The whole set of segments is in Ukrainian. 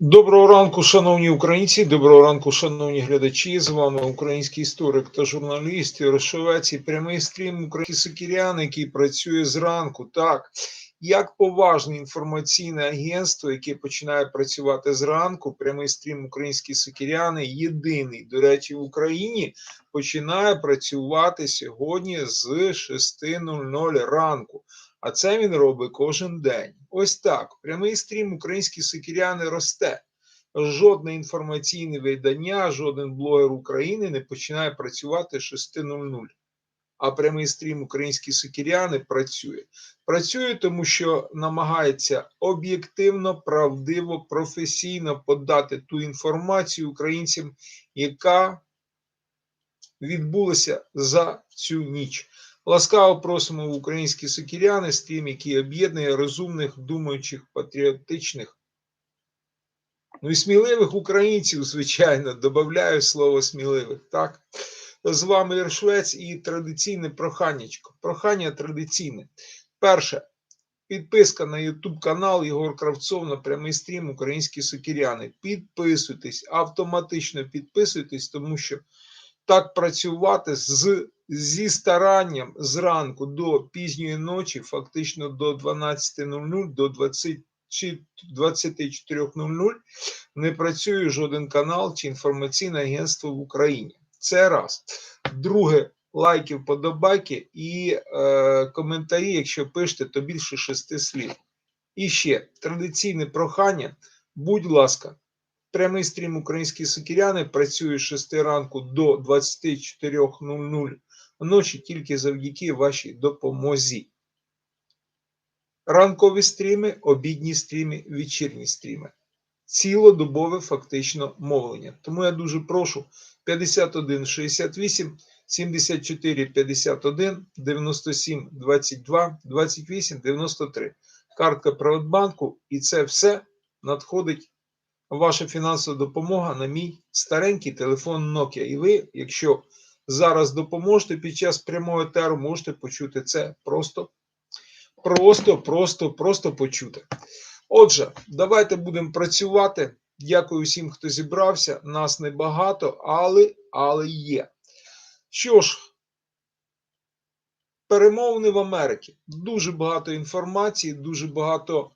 Доброго ранку, шановні українці, доброго ранку, шановні глядачі. З вами український історик та журналіст Ярошовець і прямий стрім Український Сокірян, який працює зранку. Так, як поважне інформаційне агентство, яке починає працювати зранку, прямий стрім Українські Сокіряни, єдиний, до речі, в Україні починає працювати сьогодні з 6.00 ранку. А це він робить кожен день. Ось так. Прямий стрім українські сокіряни росте. Жодне інформаційне видання, жоден блогер України не починає працювати 6.00. А прямий стрім українські сокіряни працює. Працює, тому що намагається об'єктивно, правдиво, професійно подати ту інформацію українцям, яка відбулася за цю ніч. Ласкаво просимо українські сокіряни, стрім, який об'єднує розумних, думаючих, патріотичних, ну і сміливих українців, звичайно, додаю слово сміливих. так? З вами Іршвець і традиційне проханнячко. Прохання традиційне. Перше. Підписка на YouTube канал Єгор Кравцов на прямий стрім Українські сокіряни. Підписуйтесь, автоматично підписуйтесь, тому що так працювати з зі старанням зранку до пізньої ночі, фактично до 12.00, до 20 24.00 не працює жоден канал чи інформаційне агентство в Україні. Це раз. Друге, лайки, вподобайки і е, коментарі, якщо пишете, то більше шести слів. І ще традиційне прохання, будь ласка, прямий стрім українські сокіряни працює з 6 ранку до 24.00 вночі тільки завдяки вашій допомозі. Ранкові стріми, обідні стріми, вечірні стріми. Цілодобове фактично мовлення. Тому я дуже прошу 51 68 74 51 97 22 28 93. Картка Приватбанку, і це все надходить ваша фінансова допомога на мій старенький телефон Nokia. І ви, якщо зараз допоможете під час прямого етеру, можете почути це просто, просто, просто, просто почути. Отже, давайте будемо працювати. Дякую всім, хто зібрався. Нас небагато, але, але є. Що ж, перемовини в Америці. Дуже багато інформації, дуже багато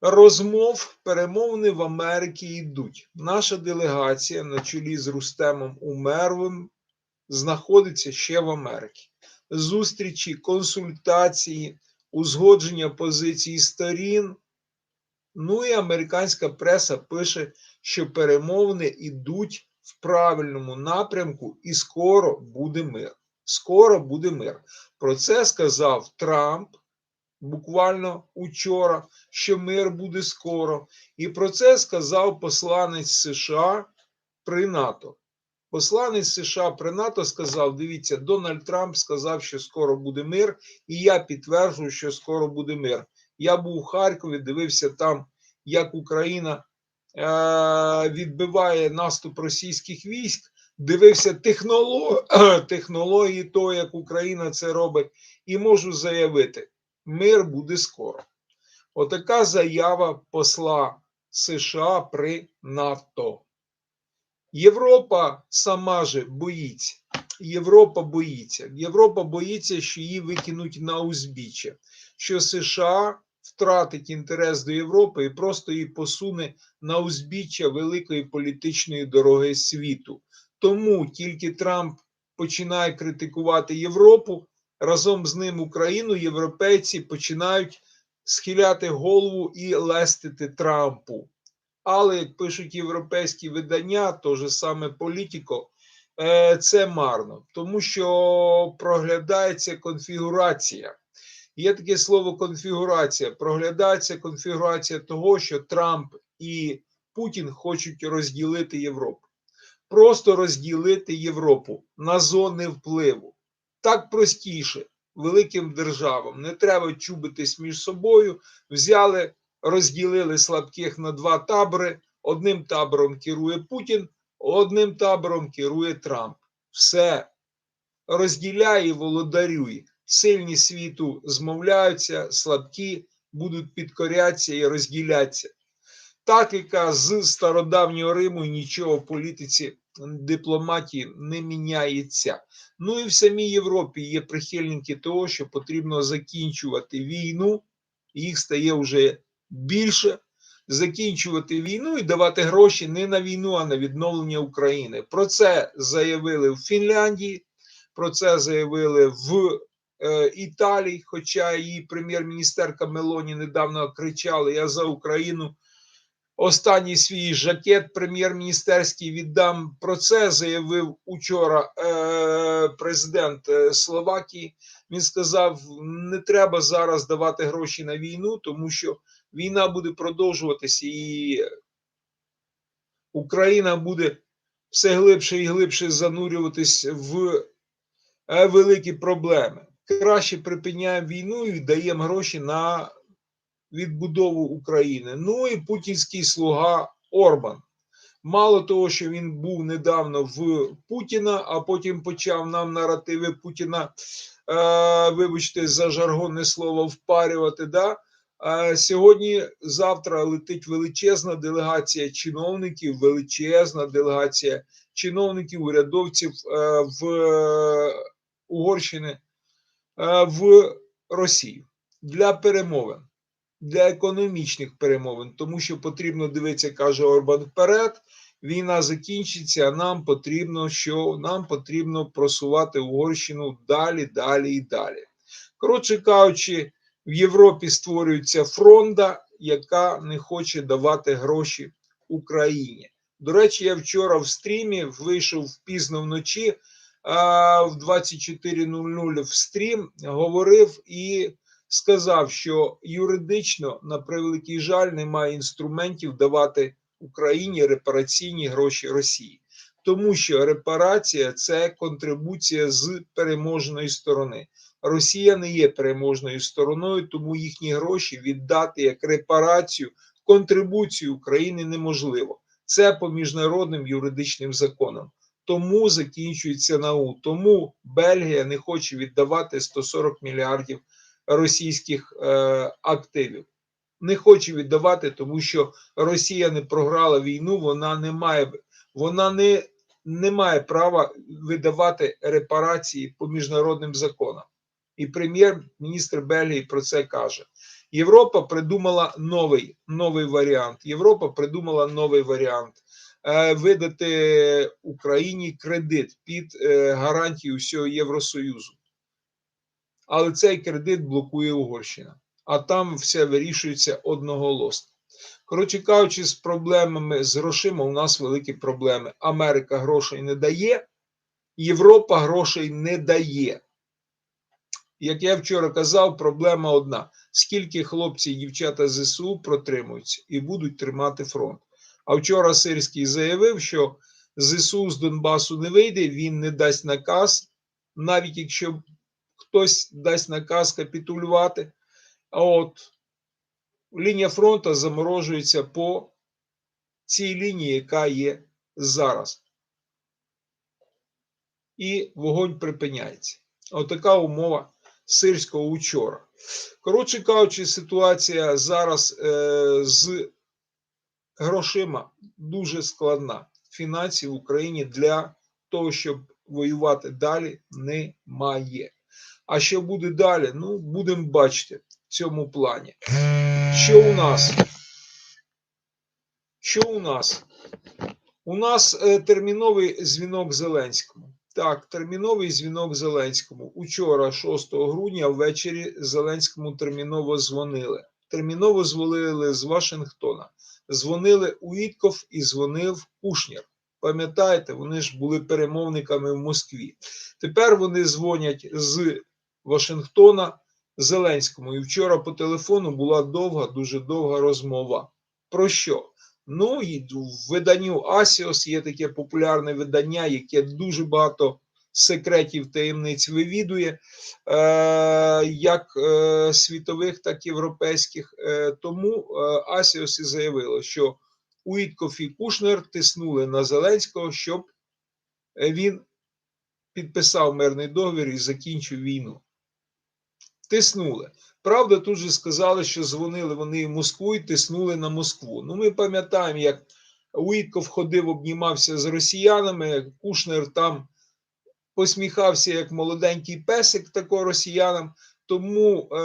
розмов, перемовини в Америці йдуть. Наша делегація на чолі з Рустемом Умеровим знаходиться ще в Америці. Зустрічі, консультації, узгодження позицій сторін. Ну і американська преса пише, що перемовини йдуть в правильному напрямку, і скоро буде мир. Скоро буде мир. Про це сказав Трамп буквально учора, що мир буде скоро. І про це сказав посланець США при НАТО. Посланець США при НАТО сказав: дивіться, Дональд Трамп сказав, що скоро буде мир, і я підтверджую, що скоро буде мир. Я був у Харкові, дивився там, як Україна е- відбиває наступ російських військ. Дивився технолог... технології того, як Україна це робить, і можу заявити: мир буде скоро. Отака заява посла США при НАТО. Європа сама же боїться. Європа боїться. Європа боїться, що її викинуть на узбіччя, що США втратить інтерес до Європи і просто її посуне на узбіччя великої політичної дороги світу. Тому тільки Трамп починає критикувати Європу, разом з ним Україну, європейці починають схиляти голову і лестити Трампу. Але як пишуть європейські видання, то же саме політико, е, це марно, тому що проглядається конфігурація. Є таке слово конфігурація. Проглядається конфігурація того, що Трамп і Путін хочуть розділити Європу. Просто розділити Європу на зони впливу. Так простіше великим державам. Не треба чубитись між собою. Взяли розділили слабких на два табори. Одним табором керує Путін, одним табором керує Трамп. Все розділяє і володарює. Сильні світу змовляються, слабкі будуть підкорятися і розділятися. Тактика з стародавнього Риму нічого в політиці дипломатії не міняється. Ну і в самій Європі є прихильники того, що потрібно закінчувати війну, їх стає вже більше. Закінчувати війну і давати гроші не на війну, а на відновлення України. Про це заявили в Фінляндії, про це заявили в Італії. Хоча її прем'єр-міністерка Мелоні недавно кричала: Я за Україну. Останній свій жакет прем'єр-міністерський віддам. Про це заявив учора е, президент е, Словакії. Він сказав: не треба зараз давати гроші на війну, тому що війна буде продовжуватися, і Україна буде все глибше і глибше занурюватись в е, великі проблеми. Краще припиняємо війну і даємо гроші на відбудову України. Ну і путінський слуга Орбан. Мало того, що він був недавно в Путіна, а потім почав нам наративи Путіна, е, вибачте, за жаргонне слово впарювати. Да? Е, сьогодні, завтра летить величезна делегація чиновників, величезна делегація чиновників, урядовців е, в Угорщини е, в Росію для перемовин для економічних перемовин, тому що потрібно дивитися, каже Орбан вперед. Війна закінчиться, нам потрібно що нам потрібно просувати Угорщину далі, далі і далі. Коротше кажучи, в Європі створюється фронта, яка не хоче давати гроші Україні. До речі, я вчора в стрімі вийшов пізно вночі в 24.00 в стрім говорив і сказав, що юридично, на превеликий жаль, немає інструментів давати Україні репараційні гроші Росії, тому що репарація це контрибуція з переможної сторони. Росія не є переможною стороною, тому їхні гроші віддати як репарацію, контрибуцію України неможливо. Це по міжнародним юридичним законам. Тому закінчується НАУ. Тому Бельгія не хоче віддавати 140 мільярдів російських е, активів. Не хоче віддавати, тому що Росія не програла війну, вона не має вона не, не має права видавати репарації по міжнародним законам. І прем'єр-міністр Бельгії про це каже. Європа придумала новий новий варіант. Європа придумала новий варіант видати Україні кредит під е, гарантію всього Євросоюзу але цей кредит блокує Угорщина, а там все вирішується одноголосно. Коротше кажучи, з проблемами з грошима у нас великі проблеми. Америка грошей не дає, Європа грошей не дає. Як я вчора казав, проблема одна: скільки хлопці і дівчата ЗСУ протримуються і будуть тримати фронт. А вчора Сирський заявив, що ЗСУ з Донбасу не вийде, він не дасть наказ, навіть якщо хтось дасть наказ капітулювати. А от лінія фронту заморожується по цій лінії, яка є зараз. І вогонь припиняється. Отака умова сирського учора. Коротше кажучи, ситуація зараз е, з грошима дуже складна. Фінансів в Україні для того, щоб воювати далі, немає. А що буде далі? Ну, будемо бачити в цьому плані. Що у нас? Що у нас? У нас е, терміновий дзвінок Зеленському. Так, терміновий дзвінок Зеленському. Учора, 6 грудня, ввечері Зеленському терміново дзвонили. Терміново дзвонили з Вашингтона. Дзвонили Уітков і дзвонив Кушнір. Пам'ятаєте, вони ж були перемовниками в Москві. Тепер вони дзвонять з Вашингтона Зеленському. І вчора по телефону була довга, дуже довга розмова. Про що? Ну, і в виданню Асіос є таке популярне видання, яке дуже багато секретів таємниць вивідує, е, як е, світових, так і європейських. Е, тому е, Асіос і заявило, що Уіткоф і Кушнер тиснули на Зеленського, щоб він підписав мирний договір і закінчив війну тиснули. Правда, тут же сказали, що дзвонили вони в Москву і тиснули на Москву. Ну, ми пам'ятаємо, як Уітков ходив, обнімався з росіянами, Кушнер там посміхався як молоденький песик тако росіянам. Тому е,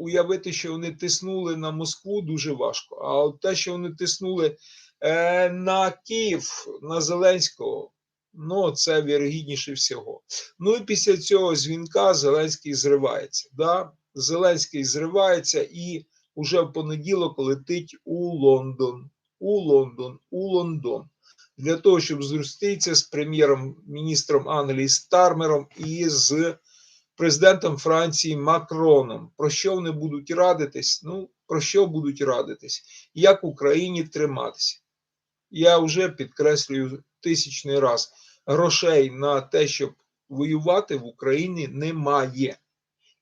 уявити, що вони тиснули на Москву, дуже важко. А от те, що вони тиснули е, на Київ, на Зеленського, ну це вірогідніше всього. Ну і після цього дзвінка Зеленський зривається. Да? Зеленський зривається і уже в понеділок летить у Лондон. У Лондон, у Лондон. Для того, щоб зустрітися з прем'єром-міністром Англії Стармером і з президентом Франції Макроном. Про що вони будуть радитись? Ну, про що будуть радитись? Як Україні триматися? Я вже підкреслюю тисячний раз: грошей на те, щоб воювати в Україні немає.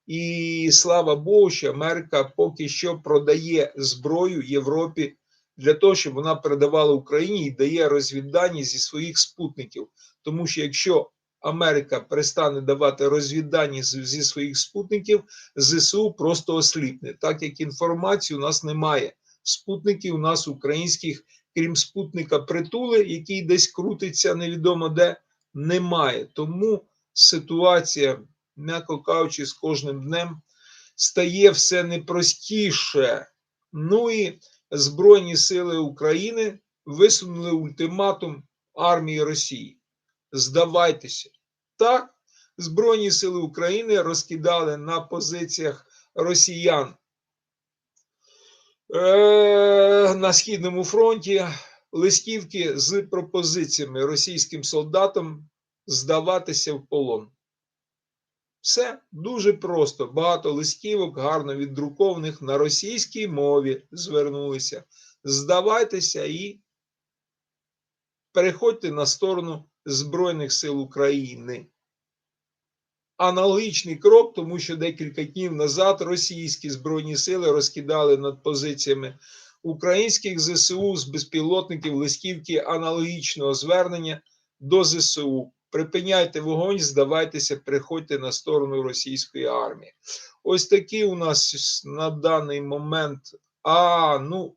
І слава Богу, що Америка поки що продає зброю Європі для того, щоб вона передавала Україні і дає розвіддані зі своїх спутників. Тому що якщо Америка перестане давати розвіддані зі своїх спутників, ЗСУ просто осліпне. Так як інформації у нас немає. Спутників у нас українських, крім спутника притули, який десь крутиться невідомо де, немає. Тому ситуація, м'яко кажучи, з кожним днем стає все непростіше. Ну і Збройні сили України висунули ультиматум армії Росії. Здавайтеся. Так, Збройні сили України розкидали на позиціях росіян е, на Східному фронті листівки з пропозиціями російським солдатам здаватися в полон. Все дуже просто. Багато листівок, гарно віддрукованих на російській мові звернулися. Здавайтеся і переходьте на сторону Збройних сил України. Аналогічний крок, тому що декілька днів назад російські збройні сили розкидали над позиціями українських ЗСУ з безпілотників листівки аналогічного звернення до ЗСУ. Припиняйте вогонь, здавайтеся, переходьте на сторону російської армії. Ось такі у нас на даний момент. А, ну,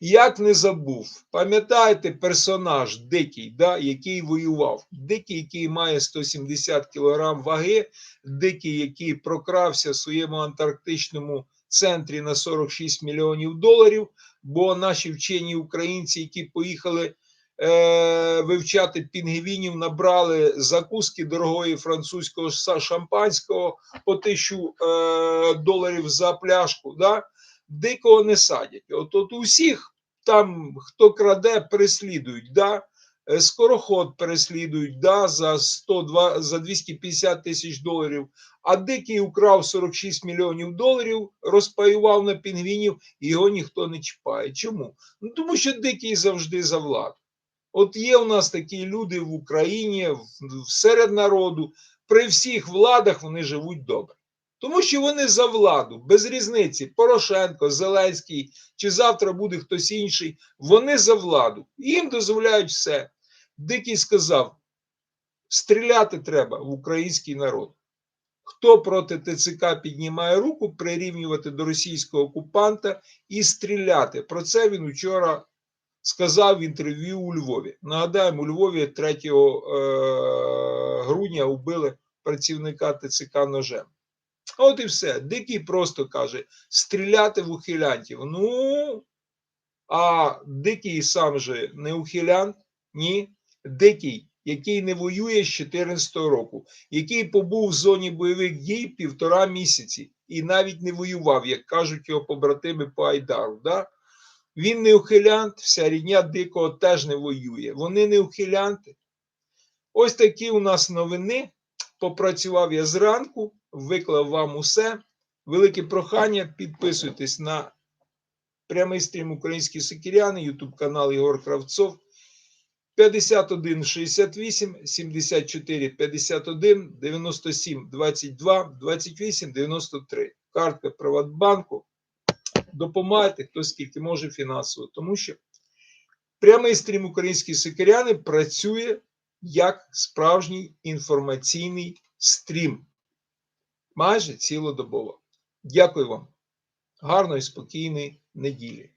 як не забув, пам'ятаєте персонаж дикий, да, який воював? Дикий, який має 170 кг ваги, дикий, який прокрався в своєму антарктичному центрі на 46 мільйонів доларів. Бо наші вчені українці, які поїхали е, вивчати пінгвінів, набрали закуски дорогої французького шампанського по тисячу е, доларів за пляшку. Да? Дикого не садять. От, от усіх там, хто краде, переслідують. Да? Е, Скороход переслідують да, за 102, за 250 тисяч доларів, а дикий украв 46 мільйонів доларів, розпаював на пінгвінів, його ніхто не чіпає. Чому? Ну тому що дикий завжди за владу. От є у нас такі люди в Україні, в- в- серед народу, при всіх владах вони живуть добре. Тому що вони за владу, без різниці, Порошенко, Зеленський, чи завтра буде хтось інший, вони за владу. Їм дозволяють все. Дикий сказав: стріляти треба в український народ. Хто проти ТЦК піднімає руку, прирівнювати до російського окупанта і стріляти. Про це він вчора сказав в інтерв'ю у Львові. Нагадаємо, у Львові 3 е, грудня вбили працівника ТЦК ножем. От і все. Дикий просто каже: стріляти в ухилянтів. Ну, а дикий сам же не ухилянт, ні. Дикий, який не воює з 2014 року, який побув в зоні бойових дій півтора місяці і навіть не воював, як кажуть його побратими по Айдару. Да? Він не ухилянт, вся рідня дикого теж не воює. Вони не ухилянти. Ось такі у нас новини. Попрацював я зранку, виклав вам усе. Велике прохання. Підписуйтесь на прямий стрім Українські Сокіряни, Ютуб канал Ігор Кравцов. 51 68 74 51 97 22 28 93. Картка Приватбанку. Допомагайте, хто скільки може фінансово, тому що прямий стрім Українські Сокиряни працює як справжній інформаційний стрім. Майже цілодобово. Дякую вам. Гарної, спокійної неділі.